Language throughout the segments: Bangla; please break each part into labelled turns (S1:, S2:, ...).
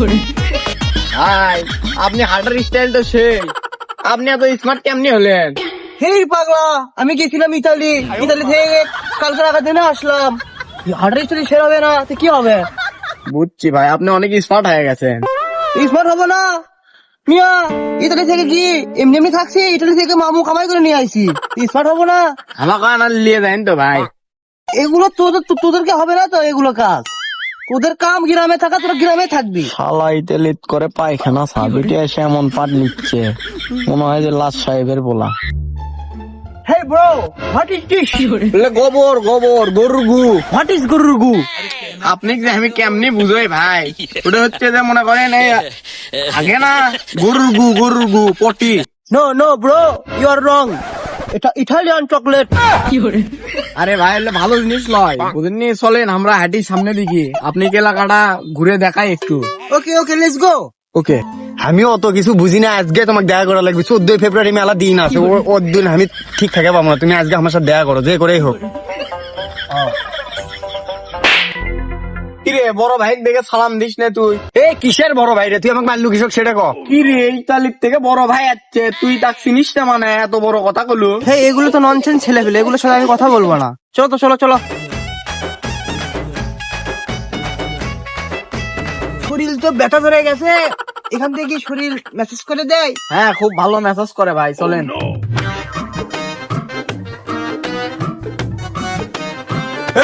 S1: ভাই আপনি স্টাইল তো সেই। আপনি এত স্মার্ট কেমনি হলেন?
S2: হেই পাগলা আমি গেছিলাম ইতালি। ইতালি থেকে কালকে রাখার দিনে আসলাম। হার্ডার স্টোরি সেরা হবে না তো কি হবে?
S1: বুঝছি ভাই আপনি অনেক স্মার্ট হয়ে গেছেন।
S2: স্মার্ট হবে না। মিয়া ইতালি থেকে কি এমনি এমনি থাকছি? ইতালি থেকে মামু কামাই করে নিয়ে আইছি। স্মার্ট হব না।
S1: আমাকে আনার নিয়ে যাইন তো ভাই।
S2: এগুলো তোদের তো- তোদেরকে হবে না তো এগুলো কাজ? তোদের কাম গ্রামে থাকা তোরা গ্রামে থাকবি।
S3: শালা ইতেলিত করে পায়খানা সাবিটি এসে এমন পাট নিচ্ছে। মনে হয় যে লাশ সাহেবের বলা।
S2: Hey bro what is this
S1: বলে গোবর গোবর গরুর গু।
S2: হোয়াট ইজ গরুর গু?
S1: আপনি যে আমি কেমনি বুঝোই ভাই? ওটা হচ্ছে যে মনে করেন এই আগে না গরুর গু গরুর গু potty.
S2: No no bro you are wrong এটা ইটালিয়ান চকলেট
S1: আরে ভাই এটা ভালো জিনিস নয় বুঝেননি চলেন আমরা হাঁটি সামনে দিকে। আপনি কি এলাকাটা ঘুরে দেখাই একটু?
S2: ওকে ওকে লেটস গো
S1: ওকে
S3: আমিও অত কিছু বুঝি না আজকে তোমাকে দেখা করা লাগবে। চোদ্দই ফেব্রুয়ারি মেলা দিন আছে ওর দিন আমি ঠিক থাকে পাবো না তুমি আজকে আমার সাথে দেখা করো যে করেই হোক।
S1: কিরে বড় ভাই দেখে সালাম দিস না তুই।
S3: এ কিসের বড় ভাই রে? তুই আমাকে মারলু কৃষক সেটা ক।
S1: কি রে ইতালির থেকে বড় ভাই আসছে। তুই তাক চিনিস না মানে? এত বড় কথা কলু।
S2: হে এগুলো তো ননসেন্স ছেলে ফেলে এগুলোর সাথে আমি কথা বলব না। চলো তো চলো চলো। শরীর তো ব্যথা ধরে গেছে। এখান থেকে কি শরীর মেসেজ করে দেয়?
S1: হ্যাঁ খুব ভালো মেসেজ করে ভাই চলেন।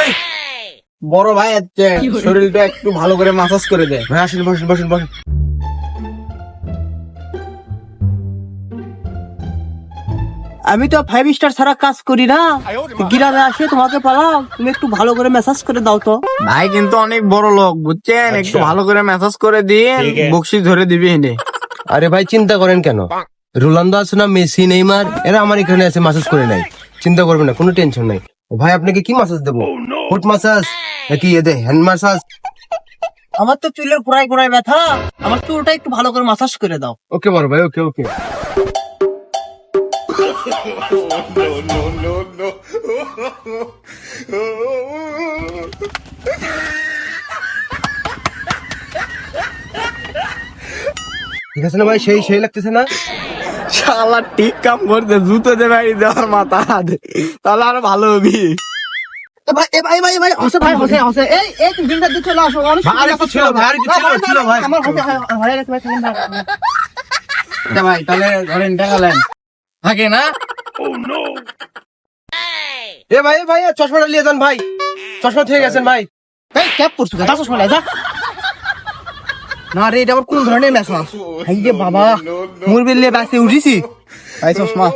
S1: এই, বড় ভাই শরীরটা একটু ভালো করে মাসাজ করে দে।
S3: ভাই আসেন বসেন বসেন বসেন।
S2: আমি তো ফাইভ স্টার ছাড়া কাজ করি না। গ্রামে আসে তোমাকে পালাম তুমি একটু ভালো করে মেসেজ করে দাও তো।
S1: ভাই কিন্তু অনেক বড় লোক বুঝছেন? একটু ভালো করে মেসেজ করে দিয়ে বক্সি ধরে দিবি হেনে
S4: আরে ভাই চিন্তা করেন কেন? রোনালদো আছে না মেসি নেইমার এরা আমার এখানে আছে মাসাজ করে নাই চিন্তা করবেন না কোনো টেনশন নাই। ভাই আপনাকে কি মাসাজ দেবো? ফুট মাসাজ নাকি এদের হ্যান্ড মাসাজ
S2: আমার তো চুলের গোড়ায় গোড়ায় ব্যথা। আমার চুলটা একটু ভালো করে মাসাজ করে দাও।
S4: ওকে বড় ভাই ওকে ওকে। ঠিক আছে না ভাই সেই সেই লাগতেছে না?
S1: শালা ঠিক কাম করতে জুতো দে ভাই দেওয়ার মাথা হাতে। তাহলে আরও ভালো হবি।
S2: ভাই ভাই ভাই ভাই হসে ভাই হসে হসে। এই এই তুমি দিনটা দিয়ে চলে আসো
S4: আরে কিছু ছিল ভাই, কিছু ছিল, ছিল ভাই।
S2: আমার হসে আমার একটু ভাই থাকেন না।
S1: ভাই তাহলে ধরেন দেখালেন। থাকে না?
S4: এ ভাই এ ভাই এ চশমাটা নিয়ে যান ভাই। চশমা থেকে গেছেন ভাই।
S2: এই ক্যাপ পরছু যা চশমা যা। না রে এটা আবার কোন ধরনের মেসাজ এই যে বাবা মুর বেললে বাসে উঠিছি।
S1: ভাই চশমা।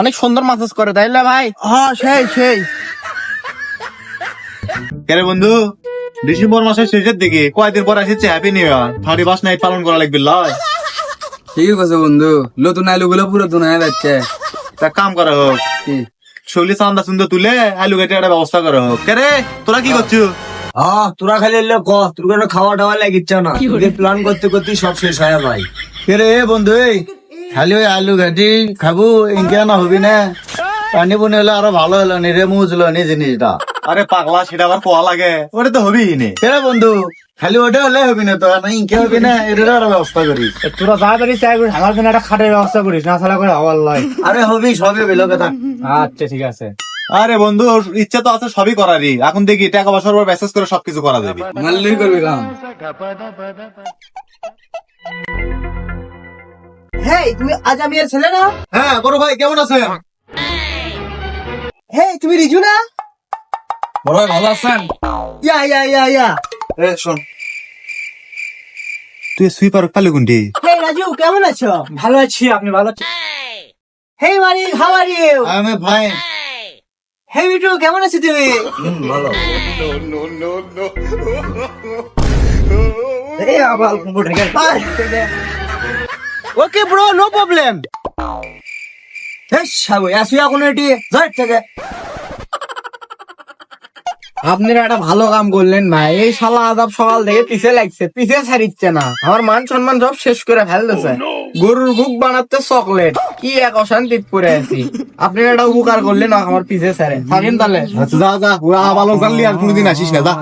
S1: অনেক সুন্দর মাসাজ করে তাইলে ভাই?
S2: হ্যাঁ সেই সেই।
S5: কেরে বন্ধু? ডিসেম্বর মাসের শেষের দিকে কয়েকদিন পর আসছে happy new year thirty first night পালন করা লাগবে লয়।
S6: ঠিক আছে বন্ধু নতুন আলু গুলো পুরো হয়ে যাচ্ছে।
S5: তা কাম করা হোক। শৈলী চান্দা সুন্দর তুলে আলু কেটে একটা ব্যবস্থা করা হোক। কেরে তোরা কি করছ?
S6: হ্যাঁ তোরা খালি এলে ক? তোর কোনো খাওয়া দাওয়া লাগিচ্ছে না। প্ল্যান করতে করতে সব শেষ হয়ে ভাই
S5: কেরে বন্ধু এই, খালি ওই আলু ঘাটি খাব ইনকে না হবি না? পানি বনে হলে আরও ভালো হলো নি রে মুজলো নি জিনিসটা। আরে পাগলা সেটা আবার কোয়া লাগে? ওটা তো হবি নে। কেরে বন্ধু খালি ওটা হলে হবি না তো না ইনকে হবি না? এটার আরও ব্যবস্থা করিস।
S1: তোরা যা পারিস তাই করিস আমার জন্য একটা খাটের ব্যবস্থা করিস না ছাড়া করে হওয়ার লয়।
S5: আরে হবি সবই হবি লোকে থাক।
S1: আচ্ছা ঠিক আছে।
S5: আরে বন্ধু ইচ্ছা তো আছে সবই করারই। এখন দেখি টাকা পয়সার উপর মেসেজ করে সবকিছু করা যাবে।
S6: মানলেই করবি কাম
S2: হেই তুমি আজামিয়ার ছেলে না?
S5: হ্যাঁ বড় ভাই কেমন আছেন?
S2: হেই তুমি রিজু না?
S6: বড় ভাই ভালো আছেন?
S2: ইয়া ইয়া ইয়া ইয়া।
S5: এ শোন। তুই সুইপার পালি কোনটি
S2: হেই রাজু কেমন আছো?
S1: ভালো আছি আপনি ভালো আছেন?
S2: হেই মারি হাউ আর ইউ
S5: আমি ভাই
S2: বিটু কেমন আছো তুমি?
S6: ভালো।
S2: এই আবার okay bro no problem
S6: hey Sabu আসুই এখন এটি থেকে।
S1: আপনারা একটা ভালো কাম করলেন ভাই। এই শালা আদাব সকাল থেকে পিছে লাগছে পিছে ছাড়িচ্ছে না। আমার মান সম্মান সব শেষ করে ফেলতেছে। গরুর বুক বানাতে চকলেট। কি এক অশান্তি পরে আছি। আপনি একটা উপকার করলেন আমার পিছে ছাড়েন। থাকেন তাহলে?
S5: আচ্ছা যা যা ওরা ভালো জানলি আর কোনোদিন আসিস না যা।